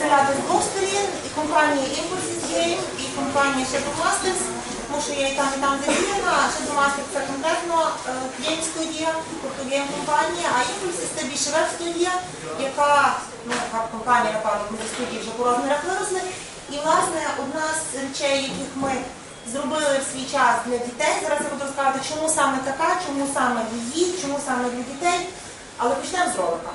представляти з двох і компанії Impulses Game, і компанія Shadow Masters, тому що я і там, і там задіяна. А це конкретно гейм-студія, тобто гейм-компанія, а Impulses це більше веб-студія, яка, ну, яка компанія, напевно, буде студії вже по розмірах виросли. І, власне, одна з речей, яких ми зробили в свій час для дітей, зараз я буду розказати, чому саме така, чому саме її, чому саме для дітей. Але почнемо з ролика.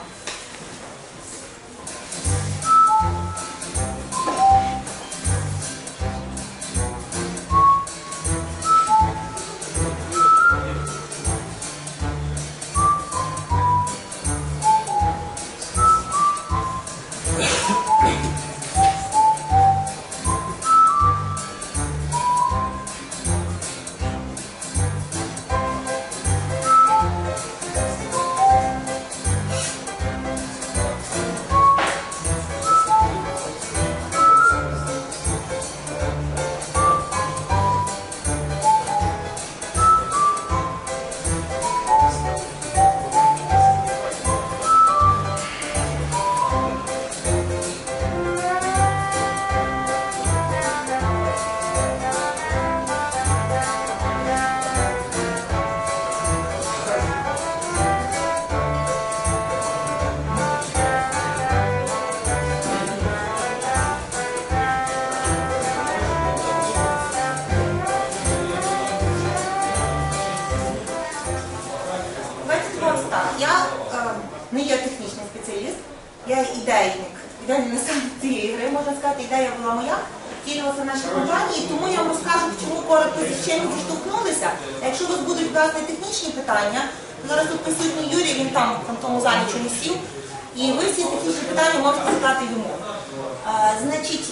Я ідейник. Ідейний на цієї гри, можна сказати, ідея була моя, втілювалася в нашій компанії, тому я вам розкажу, чому коротко з чим зіштовхнулися. А якщо у вас будуть власне технічні питання, зараз тут присутній Юрій, він там в тому залі чомусь сів, і ви всі технічні питання можете задати йому. Е, значить,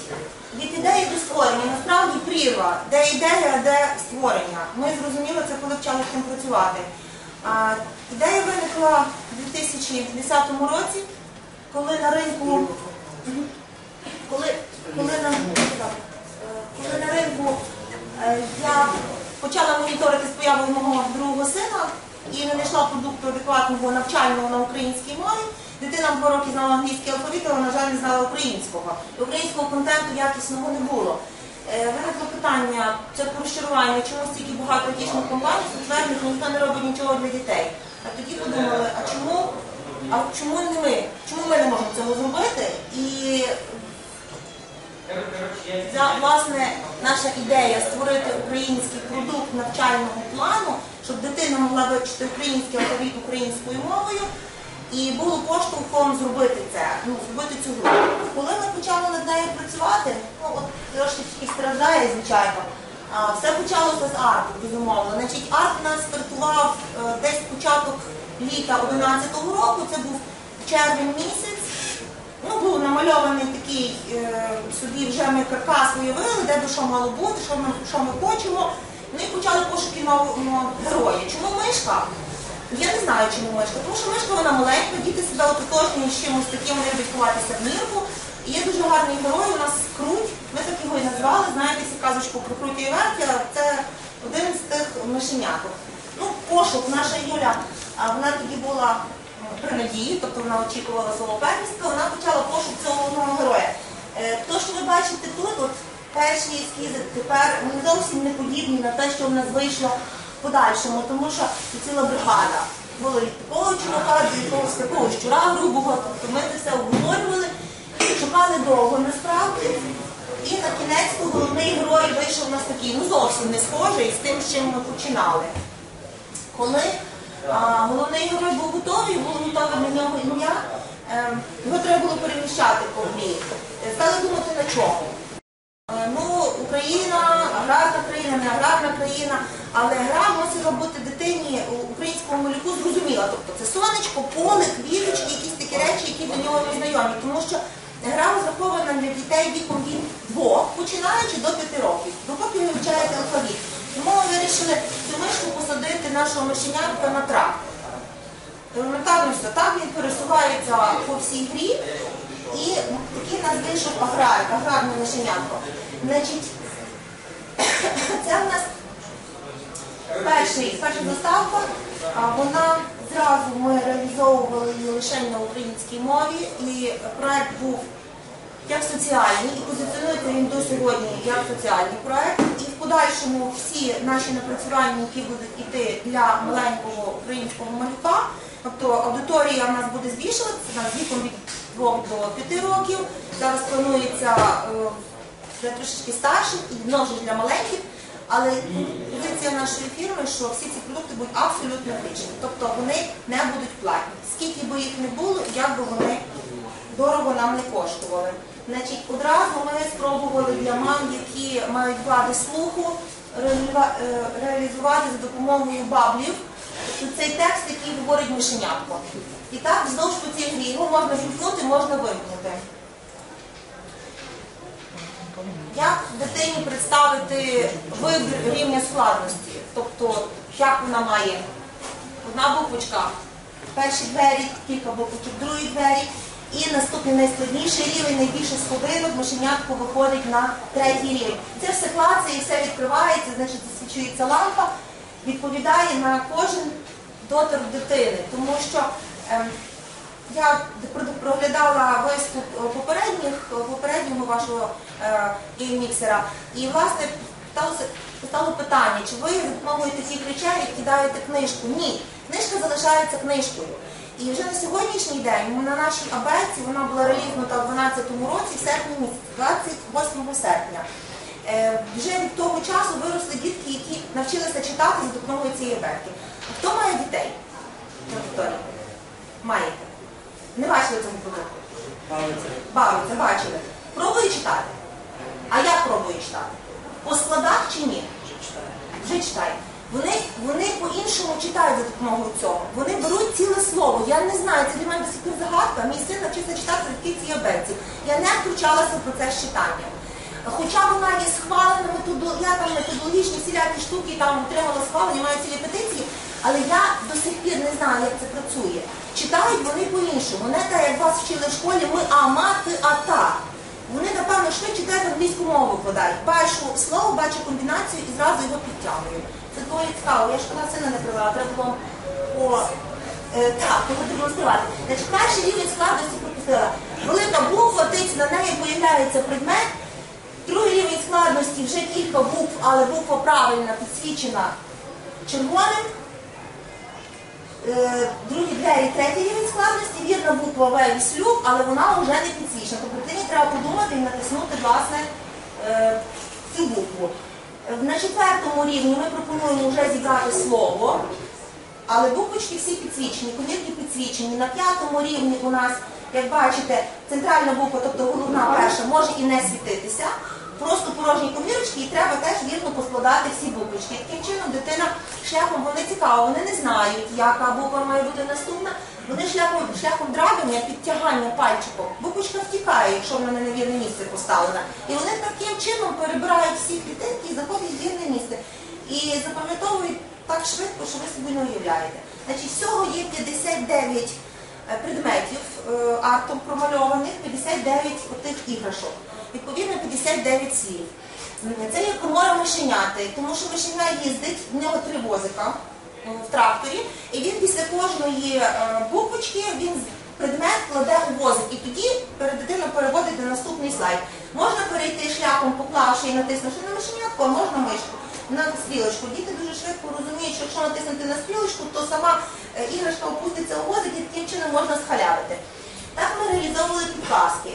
від ідеї до створення насправді прірва, де ідея, де створення. Ми зрозуміли це, коли почали з цим працювати. А, Ідея виникла у 2010 році, коли на ринку, коли, коли на, коли на ринку е, я почала моніторити з появою мого другого сина і не знайшла продукту адекватного навчального на українській мові. Дитина в два роки знала англійський алфавіт, але, на жаль, не знала українського. І українського контенту якісного не було. Е, Виникло питання, це розчарування, чому стільки багато айтішних компаній, софтверних, ніхто не робить нічого для дітей. А тоді подумали, а чому, а чому не ми? Чому ми не можемо цього зробити? І за, власне, наша ідея створити український продукт навчального плану, щоб дитина могла вивчити український алфавіт українською мовою, і було поштовхом зробити це, ну, зробити цю гру. Коли ми почали над нею працювати, ну от трошки страждає, звичайно. Все почалося з арту, безумовно. Значить, арт нас стартував е, десь початок літа 11-го року, це був червень місяць. Ну, був намальований такий е, собі вже ми каркас уявили, де до що мало бути, що ми, що ми хочемо. Ну і почали пошуки нового героя. Чому мишка? Я не знаю, чому мишка. Тому що мишка вона маленька, діти себе ототожнюють з чимось таким, вони будуть ховатися в мірку. І є дуже гарний герой, у нас круть. Ми так його і назвали, знаєте, всі казочку про круті і вертя. Це один з тих мишеняток. Ну, пошук, наша Юля, вона тоді була при надії, тобто вона очікувала свого первістка, вона почала пошук цього головного героя. Е, То, що ви бачите тут, от перші ескізи тепер вони зовсім не подібні на те, що в нас вийшло в подальшому, тому що це ціла бригада. Було від такого чувака до якогось такого щура грубого, тобто ми це все обговорювали, шукали довго насправді. І на кінець головний герой вийшов у нас такий, ну зовсім не схожий з тим, з чим ми починали. Коли а, головний герой був готовий, було готове на нього ім'я, е, його треба було переміщати по грі. Е, Стали думати на чому. Е, Ну, Україна, аграрна країна, не аграрна країна, але гра мусила бути дитині українському малюку зрозуміла. Тобто це сонечко, поле, квіточки, якісь такі речі, які до нього не знайомі. Тому що гра розрахована для дітей віком від двох, починаючи до п'яти років, допоки не вивчаєте алфавіт. Тому ми вирішили цю мишку посадити нашого мишенятка на трактор. Елементарно все так, він пересувається по всій грі. І такий нас вийшов аграр, аграрне мишенятко. Значить, це в нас перший, перша заставка. А, Вона зразу ми реалізовували її лише на українській мові. І проект був як соціальний і позиціонується він до сьогодні як соціальний проект. І в подальшому всі наші напрацювання, які будуть йти для маленького українського малюка, тобто аудиторія в нас буде збільшуватися у віком від 2 до 5 років. Зараз планується е, для трошечки старших і знову для маленьких. Але позиція нашої фірми, що всі ці продукти будуть абсолютно вичені, тобто вони не будуть платні. Скільки би їх не було, як би вони дорого нам не коштували. Значить, одразу ми спробували для мам, які мають вади слуху, е, реалізувати за допомогою баблів цей текст, який говорить мишенятко. І так вздовж по цій грі його можна вімкнути, можна вимкнути. Як дитині представити вибір рівня складності? Тобто, як вона має одна буквочка, перші двері, кілька буквочок, другі двері. І наступний найскладніший рівень, найбільше сходинок, мишенятко виходить на третій рівень. Це все клацає і все відкривається, значить засвічується лампа, відповідає на кожен дотик дитини. Тому що ем, я проглядала виступ е, попередніх, е, попереднього вашого е, геймміксера, і власне стало питання, чи ви допомогою таких речей кидаєте книжку? Ні, книжка залишається книжкою. І вже на сьогоднішній день на нашій абетці вона була реалізнута в 12 році, в серпні місяці, 28 серпня. Е, вже від того часу виросли дітки, які навчилися читати за допомогою цієї абетки. Хто має дітей? Маєте. Не бачили цього продукту? Бавиться, Бавиться, бачили. Пробую читати. А як пробую читати? По складах чи ні? Вже читаю. Вони, вони по-іншому читають за допомогою цього. Вони беруть ціле слово. Я не знаю, це для мене до сих загадка. Мій син навчився читати завдяки цій абетці. Я не втручалася в процес читання. Хоча вона є схвалена методо, я там методологічні всілякі штуки там отримала схвалення, маю цілі петиції, але я до сих пір не знаю, як це працює. Читають вони по-іншому. Не так, як вас вчили в школі, ми а, мати, а та. Вони, напевно, швидше читають англійську мову викладають. Бачу слово, бачу комбінацію і зразу його підтягую. Це доволі цікаво. Я ж коли сина не привела, треба було по е, так, продемонструвати. Значить, перший рівень складності пропустила. Велика буква, тиць на неї появляється предмет. Другий рівень складності вже кілька букв, але буква правильна, підсвічена червоним. Е, Другі двері, третій рівень складності, вірна буква В слюб, але вона вже не підсвічена. Тобто дитині треба подумати і натиснути власне е, цю букву. На четвертому рівні ми пропонуємо вже зібрати слово, але буквочки всі підсвічені, комірки підсвічені. На п'ятому рівні у нас, як бачите, центральна буква, тобто головна перша, може і не світитися. Просто порожні комірочки і треба теж вірно поскладати всі буквочки. Таким чином дитина шляхом, вони цікаво, вони не знають, яка буква має бути наступна. Вони шляхом, шляхом драбання, підтягання пальчиком, буквочка втікає, якщо вона на невірне місце поставлена. І вони таким чином перебирають всі клітинки і заходять в вірне місце. І запам'ятовують так швидко, що ви собі не уявляєте. Значить, всього є 59 е, предметів е, артом промальованих, 59 отих іграшок. Відповідно, 59 слів. Це є комора мишеняти, тому що мишеня їздить, в нього три возика в тракторі, і він після кожної е, буквочки він предмет кладе у возик. І тоді дитиною переводить на наступний слайд. Можна перейти шляхом, поклавши і натиснувши на мишенятку, а можна мишку. На стрілочку. Діти дуже швидко розуміють, що якщо натиснути на стрілочку, то сама е, іграшка опуститься у возик і таким чином можна схалявити. Так ми реалізовували підказки.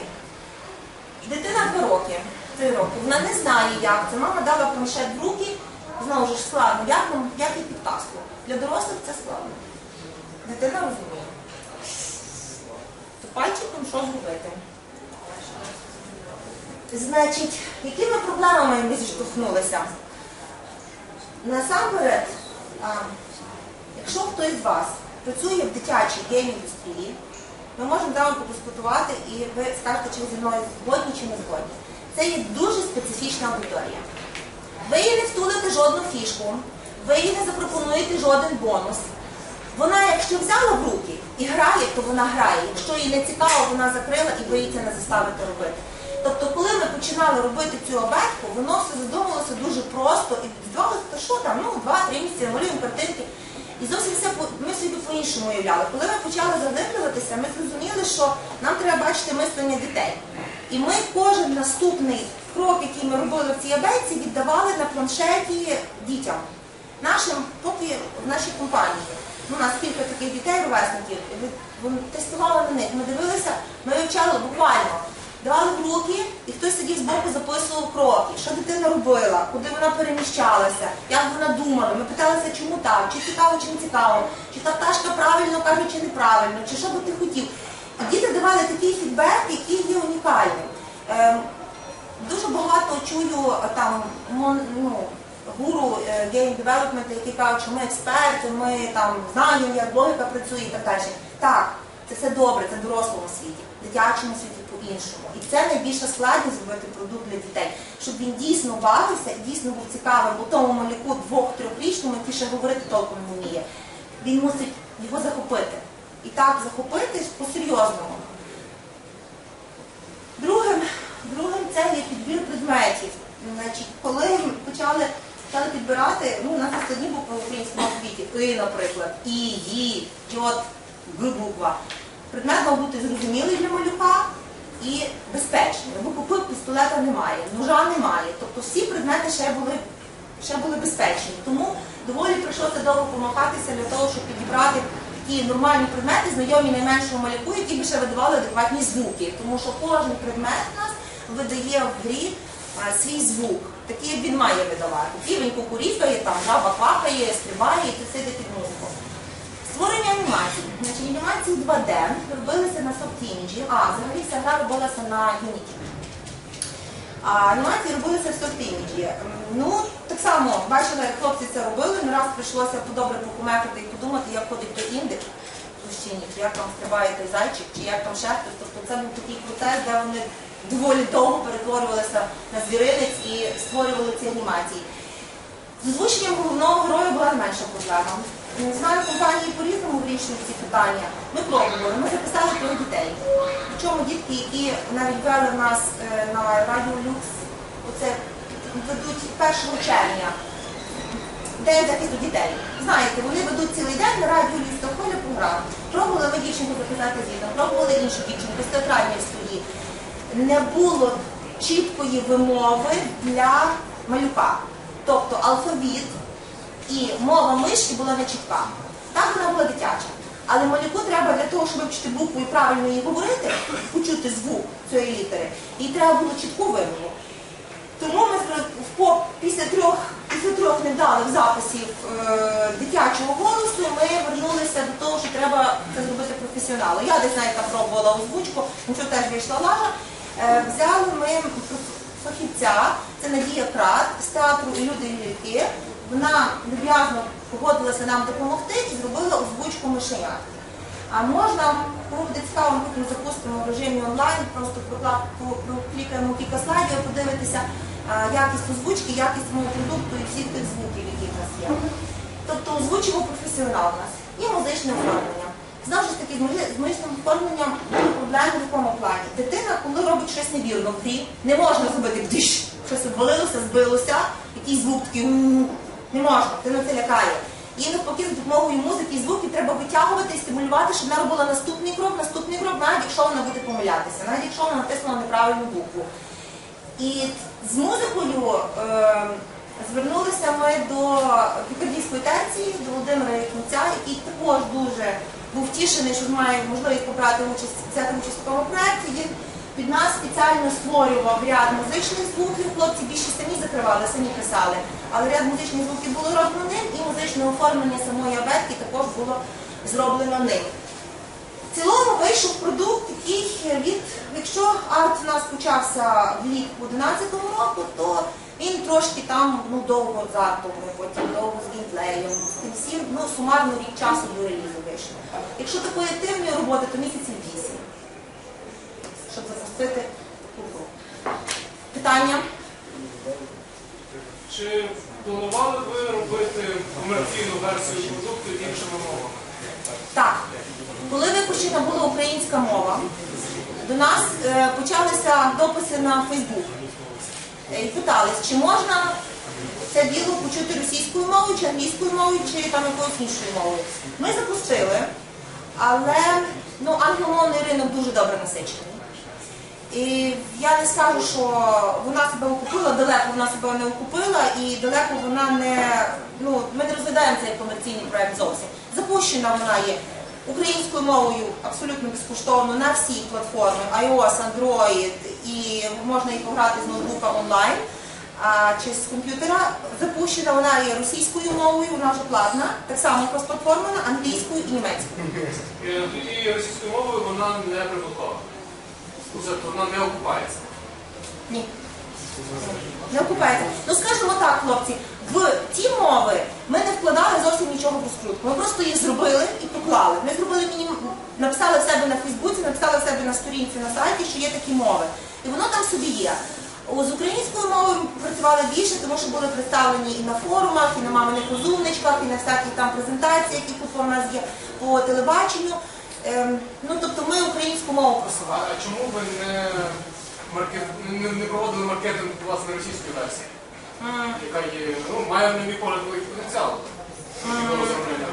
Дитина два роки, три роки. Вона не знає, як це. Мама дала планшет в руки, знову ж складно, як, як і підказку. Для дорослих це складно. Дитина розуміє. То пальчиком що зробити? Значить, якими проблемами ми зіштовхнулися? Насамперед, якщо хтось з вас працює в дитячій гейм-індустрії, ми можемо з вами подискутувати і ви скажете, чи ви зі мною згодні чи не згодні. Це є дуже специфічна аудиторія. Ви їй не втулите жодну фішку, ви їй не запропонуєте жоден бонус. Вона, якщо взяла в руки і грає, то вона грає. Якщо їй не цікаво, вона закрила і боїться не заставити робити. Тобто, коли ми починали робити цю абетку, воно все задумалося дуже просто і здавалося, що там, ну, два-три місяці малюємо картинки. І зовсім все ми собі по-іншому уявляли. Коли ми почали заглиблюватися, ми зрозуміли, що нам треба бачити мислення дітей. І ми кожен наступний крок, який ми робили в цій абетці, віддавали на планшеті дітям. Нашим, поки в нашій компанії. Ну, у нас кілька таких дітей, ровесників, тестували на них. Ми дивилися, ми вивчали буквально. Давали в руки, і хтось сидів збоку, записував кроки, що дитина робила, куди вона переміщалася, як вона думала. Ми питалися, чому так, чи цікаво, чи не цікаво, чи та пташка правильно каже, чи неправильно, чи що би ти хотів. І діти давали такий фідбек, який є унікальним. Ем, Дуже багато чую е, там ну, гуру гейм девелопменту, які кажуть, що ми експерти, ми там знаємо, як логіка працює і так далі. Так, це все добре, це в дорослому світі, в дитячому світі по-іншому. І це найбільша складність зробити продукт для дітей, щоб він дійсно бавився і дійсно був цікавим у тому малюку двох-трьохрічному, який ще говорити толком не вміє. Він мусить його захопити. І так захопити по-серйозному. Другим, другим це є підбір предметів. Значить, коли почали, почали підбирати, ну, у нас складні букви в українському алфавіті, І, наприклад, І, Ї, Йот, Г буква. Предмет мав бути зрозумілий для малюка і безпечний. На букву П пістолета немає, ножа немає. Тобто всі предмети ще були, ще були безпечні. Тому доволі прийшлося довго помахатися для того, щоб підібрати такі нормальні предмети, знайомі найменшому малюку, які би ще видавали адекватні звуки. Тому що кожен предмет у нас видає в грі а, свій звук, такий він має видавати. Півень кукурікає, там жаба квакає, стрибає і сидить під. Значить, 2D робилися на Softimage, а взагалі вся гра робилася на Unity. А анімації робилися в Softimage. Ну, так само, бачила, як хлопці це робили, не раз прийшлося подобре покумекати і подумати, як ходить той індик в як там стрибає той зайчик, чи як там ще хтось. Тобто це був такий процес, де вони доволі довго перетворювалися на звіринець і створювали ці анімації. З озвученням головного героя була не менша проблема. Не знаю, компанії по-різному вирішують ці питання. Ми пробували, ми записали трьох дітей. Причому дітки, які навіть вели нас е, на Радіо Люкс, оце ведуть 1 червня. День захисту дітей. Знаєте, вони ведуть цілий день на радіо Люкс та ходять програму. Пробували ми дівчинку записати звітом, пробували іншу дівчинку з театральної студії. Не було чіткої вимови для малюка. Тобто алфавіт і мова мишки була не чітка. Так вона була дитяча. Але малюку треба для того, щоб вивчити букву і правильно її говорити, почути звук цієї літери, їй треба було чітку вимову. Тому ми після трьох, після трьох невдалих записів е, дитячого голосу ми вернулися до того, що треба це зробити професіонально. Я десь навіть пробувала озвучку, нічого теж вийшла лажа. Е, взяли ми фахівця, це Надія Крат з театру люди і ляльки. Вона люб'язно погодилася нам допомогти і зробила озвучку мишенят. А можна, буде ми потім запустимо в режимі онлайн, просто проклікаємо кілька слайдів, подивитися якість озвучки, якість мого продукту і всіх тих звуків, які в нас є. Тобто озвучимо професіонал у нас. І музичне оформлення. Знову ж таки, з музичним оформленням проблеми в якому плані. Дитина, коли робить щось невірно не можна зробити щось обвалилося, збилося, якийсь звук такий. Не можна, дитина це лякає. І навпаки, за допомогою музики і звуків треба витягувати і стимулювати, щоб вона робила наступний крок, наступний крок, навіть якщо вона буде помилятися, навіть якщо вона натиснула неправильну букву. І з музикою е, звернулися ми до Пікардійської терції, до Володимира Якунця, який також дуже був втішений, що має можливість побрати участь, взяти участь в такому проєкті. Під нас спеціально створював ряд музичних звуків. Хлопці більше самі закривали, самі писали. Але ряд музичних звуків було роблено ним, і музичне оформлення самої абетки також було зроблено ним. В цілому вийшов продукт, який від, якщо арт у нас почався влітку 11 року, то він трошки там ну, довго з артом, потім довго з геймплеєм, з тим всім, ну сумарно рік часу до релізу вийшло. Якщо такої активної роботи, то місяців 8, щоб запустити таку. Питання? Чи планували ви робити комерційну версію продукту іншими мовами? Так, коли випущена була українська мова, до нас е, почалися дописи на Фейсбук. І питались, чи можна це діло почути російською мовою, чи англійською мовою, чи там якоюсь іншою мовою. Ми запустили, але ну, англомовний ринок дуже добре насичений. І я не скажу, що вона себе окупила, далеко вона себе не окупила, і далеко вона не. Ну, ми не розглядаємо це як комерційний проект зовсім. Запущена вона є українською мовою абсолютно безкоштовно на всі платформи iOS, Android, і можна і пограти з ноутбука онлайн. А чи з комп'ютера запущена вона є російською мовою, вона вже платна, так само кросплатформена, англійською і німецькою. І, і російською мовою вона не прибуткова. Тобто вона не окупається. Ні. Не окупається. Ну скажімо так, хлопці, в ті мови ми не вкладали зовсім нічого в розкрутку. Ми просто їх зробили і поклали. Ми зробили мінім... написали в себе на Фейсбуці, написали в себе на сторінці на сайті, що є такі мови. І воно там собі є. З українською мовою працювали більше, тому що були представлені і на форумах, і на маминих розумничках, і на всяких там презентаціях, які в нас є по телебаченню. Ем, ну тобто ми українську мову просували. а чому ви не, маркет... не, не проводили маркетинг власне російської версії? Яка є, ну, має на мій погляд великий потенціал. Розроблення.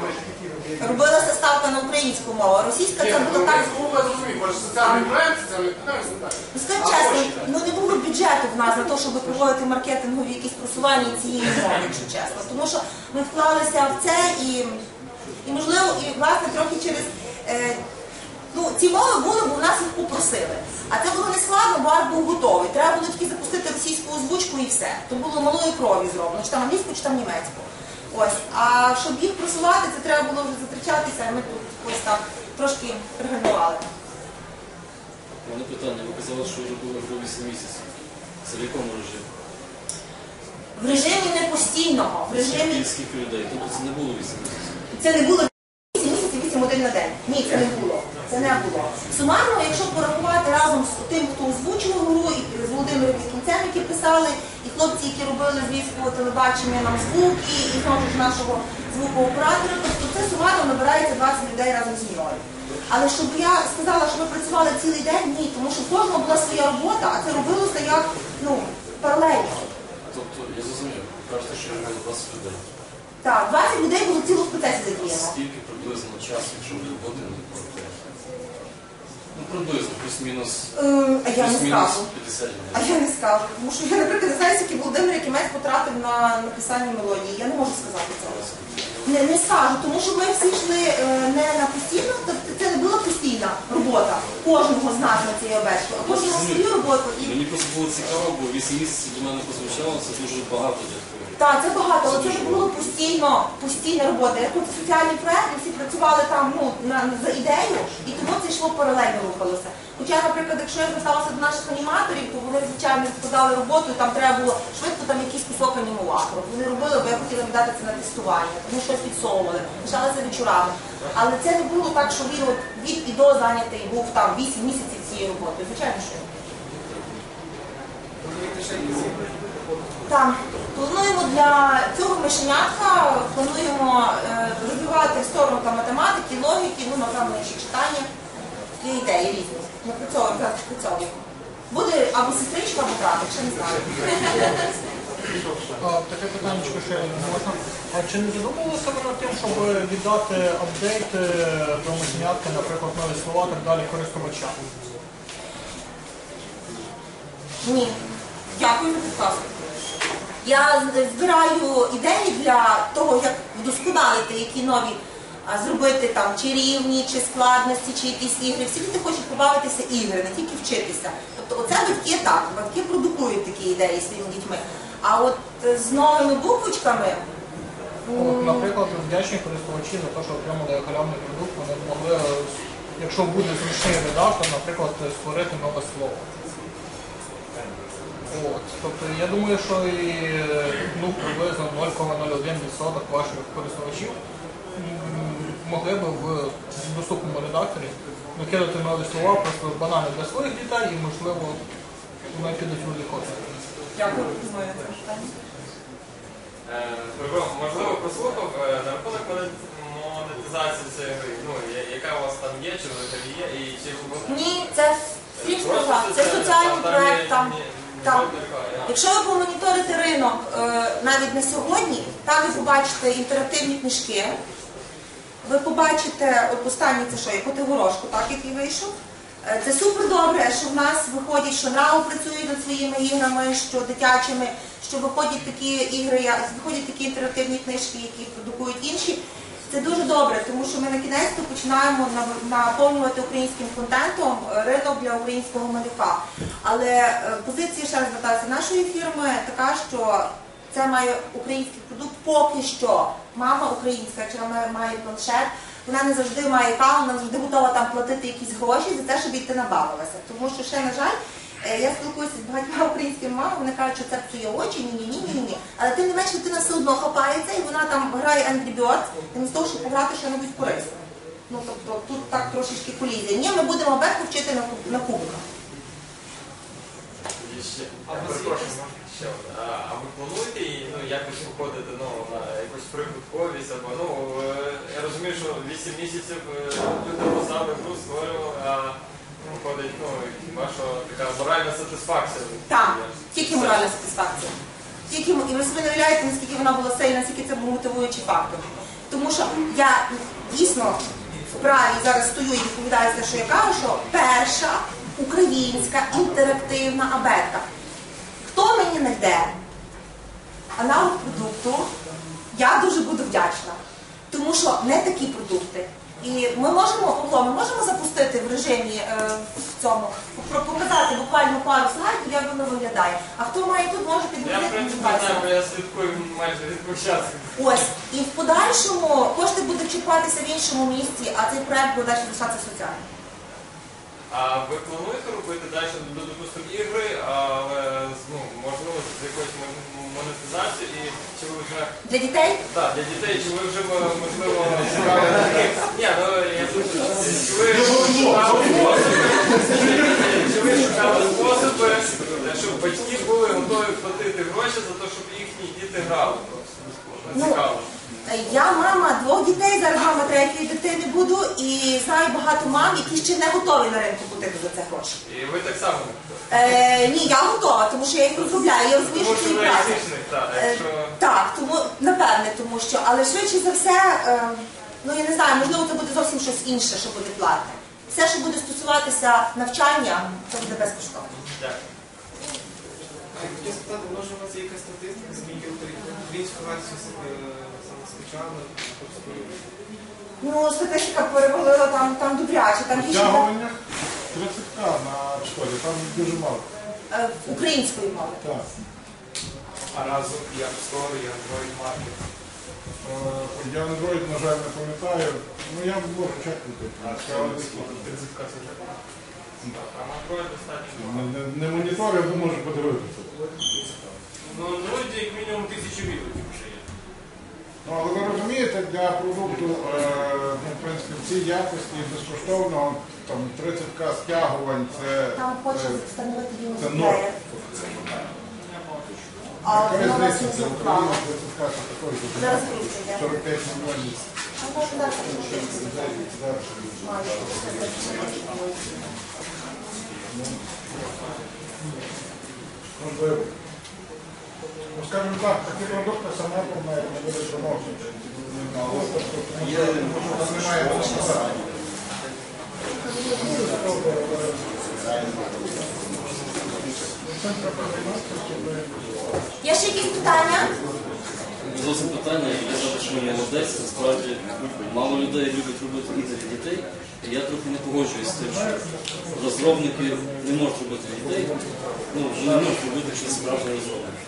Робилася ставка на українську мову, а російська Ні, це ну, було так. я зрозумів, бо соціальний бренд, соціальний так. Ну скажу чесно, ну не було бюджету в нас на те, щоб проводити маркетингові якісь просування цієї мови, якщо чесно. Тому що ми вклалися в це і, і можливо, і власне трохи через. Е, Ну, ці мови були, бо в нас їх попросили. А це було не складно, бо арт був готовий. Треба було тільки запустити російську озвучку і все. То було малої крові зроблено, чи там англійську, чи там німецьку. Ось. А щоб їх просувати, це треба було вже затрачатися, а ми тут ось так трошки пригальмували. У мене питання, ви казали, що ви робили про 8 місяців. Це в якому режимі? В режимі не постійного, в режимі Скільки, людей? Тобто це не було 8 місяців. це не було 8 місяців, 8 годин на день. Ні, це не було. Це не було. Сумарно, якщо порахувати разом з тим, хто озвучував гру, і з Володимиром Кінцем, які писали, і хлопці, які робили з телебачення нам звуки, і знову ж нашого звукооператора, тобто це сумарно набирається 20 людей разом зі мною. Але щоб я сказала, що ми працювали цілий день, ні, тому що в кожного була своя робота, а це робилося як ну, паралельно. Тобто, я зрозумів, кажете, що було 20 людей. Так, 20 людей було ціло в процесі задіяно. Скільки приблизно часу, якщо ви годин не платите? Ну, приблизно, плюс-мінус, Е, А я не плюс-мінус скажу. 50 А людей. я не скажу, тому що я, наприклад, не знаю, скільки Володимир Якимець потратив на написання мелодії. Я не можу сказати цього. Не, не скажу, тому що ми всі йшли е, не на постійну, тобто це не була постійна робота кожного з нас на цій обечці, а кожен мав свою роботу. І Мені просто було цікаво, бо 8 місяців до мене прозвучало, це дуже багато для. Так, це багато, але це не було постійно, постійна робота. Як от соціальний проект, ми всі працювали там ну, на, за ідею, і тому це йшло паралельно рухалося. Хоча, наприклад, якщо я зверталася до наших аніматорів, то вони, звичайно, складали роботу, і там треба було швидко там якийсь кусок анімувати. Вони робили, бо я хотіла віддати це на тестування, тому щось підсовували, лишалися вечорами. Але це не було так, що він от від і до зайнятий був там 8 місяців цією роботою. Звичайно, що. Так, плануємо для цього мишенятка, плануємо е, розвивати в сторону там, математики, логіки, ну, напевно, ще читання. Є ідеї різні. Напрацьовуємо, зараз напрацьовуємо. Буде або сестричка, або братик, ще не знаю. А, Таке питання, ще можна. А чи не задумувалися ви над тим, щоб віддати апдейт е, до мишенятки, наприклад, нові слова так далі користувачам? Ні. Дякую за підказку. Я збираю ідеї для того, як вдосконалити, які нові зробити там чи рівні, чи складності, чи якісь ігри. Всі діти хочуть побавитися ігри, не тільки вчитися. Тобто оце батьки так, батьки продукують такі ідеї своїми дітьми. А от е, з новими буквочками От, наприклад, вдячні користувачі за те, що отримали халявний продукт, вони б могли, е, якщо буде зручний редактор, наприклад, створити нове слово. От, тобто я думаю, що і ну, приблизно 0,01% ваших користувачів могли б в доступному редакторі накидати нові слова, просто банально для своїх дітей і можливо вони підуть в лікоти. дякую за моє запитання. Е, можливо, прослухав е, на рахунок монетизації цієї гри. Ну, я- яка у вас там є, чи взагалі є, і чи ви Ні, це сказав, це соціальний, проект, там, там. Якщо ви помоніторите ринок е, навіть на сьогодні, там ви побачите інтерактивні книжки, ви побачите, от останній це що, як Котигорошку, так, який вийшов. Е, Це супер добре, що в нас виходять, що НАУ працює над своїми іграми, що дитячими, що виходять такі ігри, виходять такі інтерактивні книжки, які продукують інші. Це дуже добре, тому що ми на кінець починаємо наповнювати українським контентом е, ринок для українського малюка. Але е, позиція ще раз звертаюся нашої фірми така, що це має український продукт поки що. Мама українська, чи вона має планшет, вона не завжди має каву, вона завжди готова там платити якісь гроші за те, щоб йти набавилася. Тому що ще, на жаль, я спілкуюся з багатьма українськими мамами, вони кажуть, що це псує очі, ні, ні, ні, ні, ні. Але тим не менш дитина все одно хапається і вона там грає Angry Birds, замість того, щоб пограти щось корисне. Ну тобто тут так трошечки колізія. Ні, ми будемо абетку вчити на, куб- на ще, а перепрошую, ще. А, ви плануєте і, ну, якось виходити ну, на якусь прибутковість або ну е, я розумію, що 8 місяців е, люди писали гру, створювали, а виходить, ну, хіба така моральна сатисфакція. Так, тільки моральна сатисфакція. Тільки і ви собі не уявляєте, наскільки вона була сильна, наскільки це був мотивуючий фактор. Тому що я дійсно вправі зараз стою і відповідаю за те, що я кажу, що перша українська інтерактивна абетка. Хто мені не йде аналог продукту, я дуже буду вдячна. Тому що не такі продукти. І ми можемо, Павло, ми можемо запустити в режимі е, в цьому, про- показати буквально пару слайдів, як воно виглядає. А хто має тут, може Я, в підводити принципі, знаю, бо я слідкую майже від початку. Ось, і в подальшому кошти будуть чіпатися в іншому місці, а цей проект буде далі залишатися соціальним. А ви плануєте робити далі, ну, допустимо, ігри, але ну, можливо з якоюсь мон- монетизацією і ви вже Для дітей так, для дітей, чи ви вже можливо шукали Ні, ну я тут чи ви шукали способи, чи ви шукали способи, щоб батьки були готові платити гроші за те, щоб їхні діти грали. Ну, Цікаво. Я мама двох дітей, зараз мама третьої дитини буду, і знаю багато мам, які ще не готові на ринку платити за це гроші. І ви так само. Е, ні, я готова, тому що я їх розробляю, я розумію, що це що і ви праця. так, Е, якщо... Так, тому напевне, тому що, але швидше за все, е, ну я не знаю, можливо, це буде зовсім щось інше, що буде платне. Все, що буде стосуватися навчання, це буде безкоштовно. Дякую. Хотів спитати, може у вас є якась статистика, скільки українську версію саме скачали. Ну, статистика перевалила там, там добряче, там більше Втягування 30к на школі, там дуже мало. е, української мови. Так. А разом і App Store, і Android Market. Е, Я Android, на жаль, не пам'ятаю. Ну я можу чекнути. Цікаво, скільки. 30 касет. А на Android достатньо. Не, моніторив, але можу подивитися. Ну, Android як мінімум тисячу відгуків вже є. Ну, але ви розумієте, для продукту, е, ну, в принципі, в цій якості безкоштовно там 30к стягувань, це, Там хоче це, встановити це. Player. А воно нас різниця? не Це заклало. Україна 30к, це такої Зараз включення. 45 мільйонів. А може зараз включити. Зараз. Має, Можливо. Ну, скажімо так, такі продукти саме помер, не буде промовчити. Тому що там немає монетизації. Є ще якісь питання? Зовсім питання, я кажу, що молодець, насправді мало людей люблять робити ігри для дітей. І я трохи не погоджуюсь з тим, що розробники не можуть робити дітей, ну, вони не можуть робити щось справжнє розробники.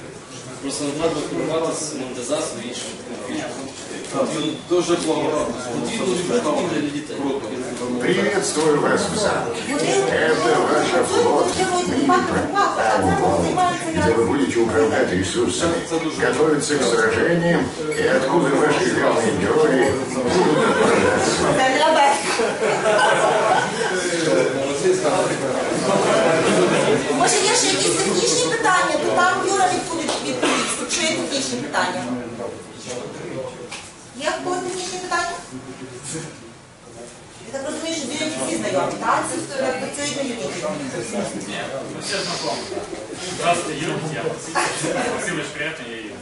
Просто не треба керуватися монетизацією і іншим таким. Дуже благородно. Потрібно робити ігри для дітей. Приветствую вас в зале. Вони Это ваша флот, а це вони займаються где вы будете управлять ресурсами, готовиться к сражениям и откуда ваши главные герои будут отправляться. Це не абетка. Може є ще якісь технічні питання, то там Юра відповідь відповість, якщо є технічні питання. Є в когось технічні питання? Я так розумію, що біля всі знайомі, так? Це і мені Ні, ну все знакомо. Здравствуйте, Юрий, я Василий Шкрятин, я Юрий.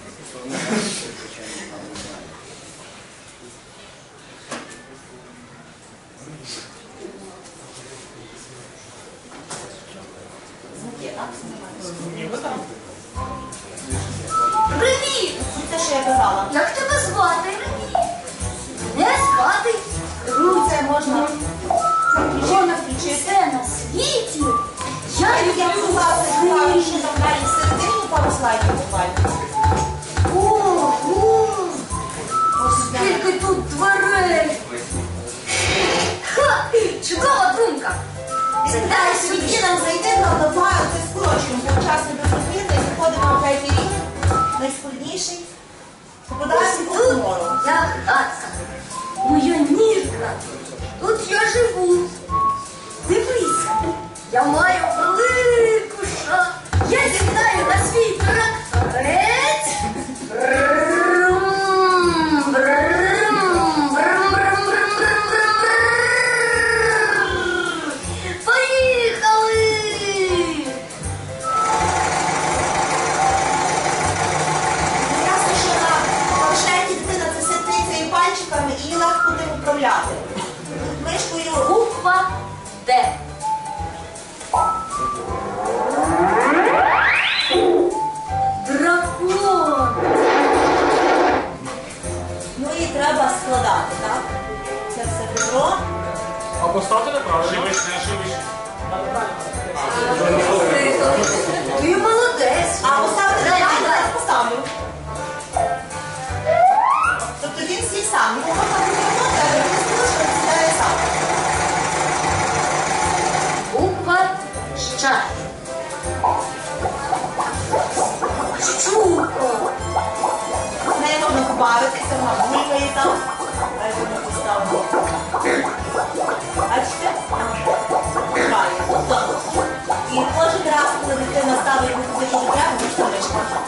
Now, поставте направо. Ошибочно. Ти молодець. А поставте направо, я поставлю. Тобто він свій ну, сам. Буква Щ. Щука. Не можна побавитися, вона булькає там. наставить музику прямо в сторічку.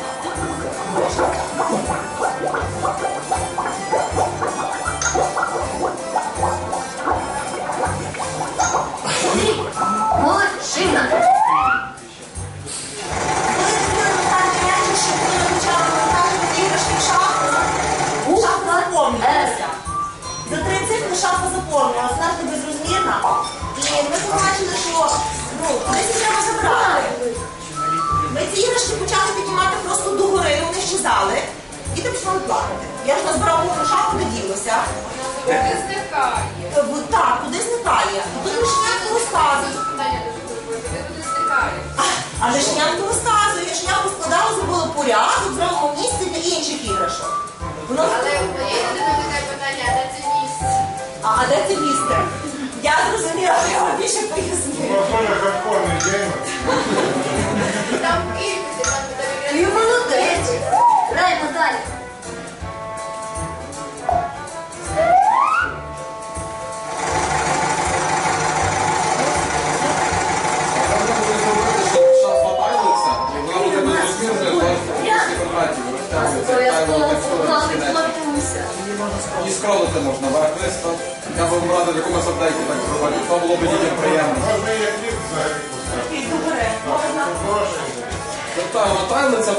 Тролити можна виробництво. Я би радий в якомусь апдейті так зробити. То було б дітям приємно. Можна і як кліп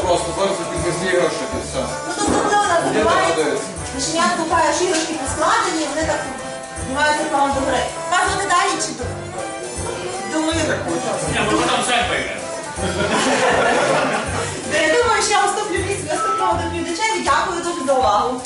просто, зараз якісь іграшки і все. Ну то проблема називається. Мишенят купає іграшки поскладені, вони так знімаються план до гри. Вас вони далі чи тут? Думаю, Ні, воно там все пиє. Я думаю, що я уступлю місць, я уступлю до глядачів і дякую дуже за увагу.